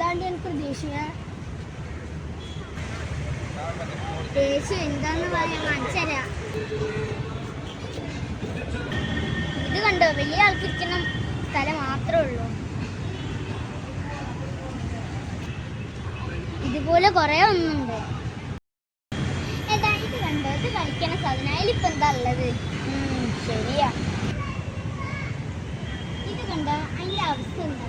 എന്താണ്ട് ദേഷ്യ? ദേഷ്യം എന്താന്ന് പറയാൻ കാണിച്ചരാ ഇത് കണ്ടോ? വലിയ ആൾക്കിരിക്കുന്ന സ്ഥലം മാത്രമേ ഉള്ളൂ. ഇതുപോലെ കുറെ ഒന്നുണ്ട്. ഏതാ കണ്ടോ? ഇത് കളിക്കണ സാധനം. ഇപ്പൊ എന്താ ഉള്ളത്? ശരിയാ. ഇത് കണ്ടോ? അതിന്റെ അവസ്ഥ എന്താ?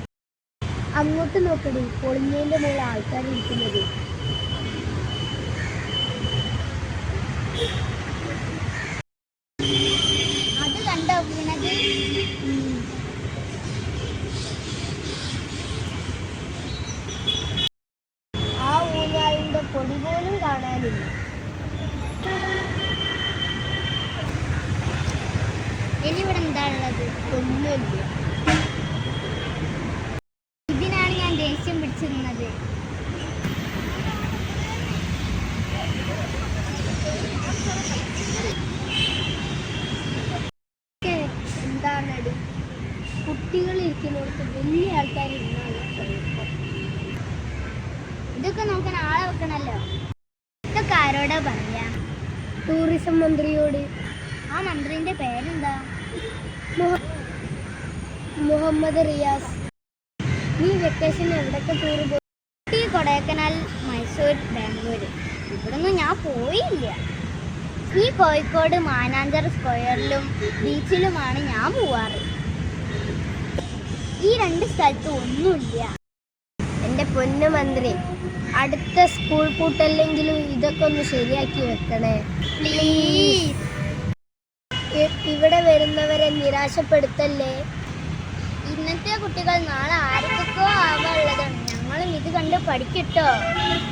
അങ്ങോട്ട് നോക്കടി. പൊളിഞ്ഞതിന്റെ മുകളിൽ ആൾക്കാർ ഇരിക്കുന്നത്. അത് കണ്ടോ വീണത്? ആ ഊഞ്ഞാലിന്റെ പൊടി പോലും കാണാനില്ല. ഇനി ഇവിടെ എന്താണുള്ളത് ഒന്നുമില്ല ഇതിനാണ് ഞാൻ ദേഷ്യം എന്താണ് കുട്ടികൾ ഇരിക്കുന്നിടത്ത് വലിയ ആൾക്കാർ ഇരുന്നാണ് ഇതൊക്കെ നമുക്ക് ആളെ വെക്കണല്ലോ. ഇതൊക്കെ ആരോടാ പറയാ? ടൂറിസം മന്ത്രിയോട്. ആ മന്ത്രിന്റെ പേരെന്താ? മുഹമ്മദ് റിയാസ്. നീ വെക്കേഷൻ എവിടൊക്കെ ടൂർ പോയി? കൊടൈക്കനാൽ മൈസൂർ ബാംഗ്ലൂർ ഇവിടൊന്നും ഞാൻ പോയില്ല. ഈ കോഴിക്കോട് മാനാഞ്ചർ സ്ക്വയറിലും ബീച്ചിലുമാണ് ഞാൻ പോവാറ്. ഈ രണ്ട് സ്ഥലത്ത് ഒന്നുമില്ല. എന്റെ പൊന്നു മന്ത്രി അടുത്ത സ്കൂൾ പൂട്ടല്ലെങ്കിലും ഇതൊക്കെ ഒന്ന് ശരിയാക്കി വെക്കണേ. പ്ലീസ് ഇവിടെ വരുന്നവരെ നിരാശപ്പെടുത്തല്ലേ? ഇന്നത്തെ കുട്ടികൾ നാളെ ആർക്കൊക്കെ ആവാനുള്ളതാണ്? ഞങ്ങളും ഇത് കണ്ട് പഠിക്കട്ടോ.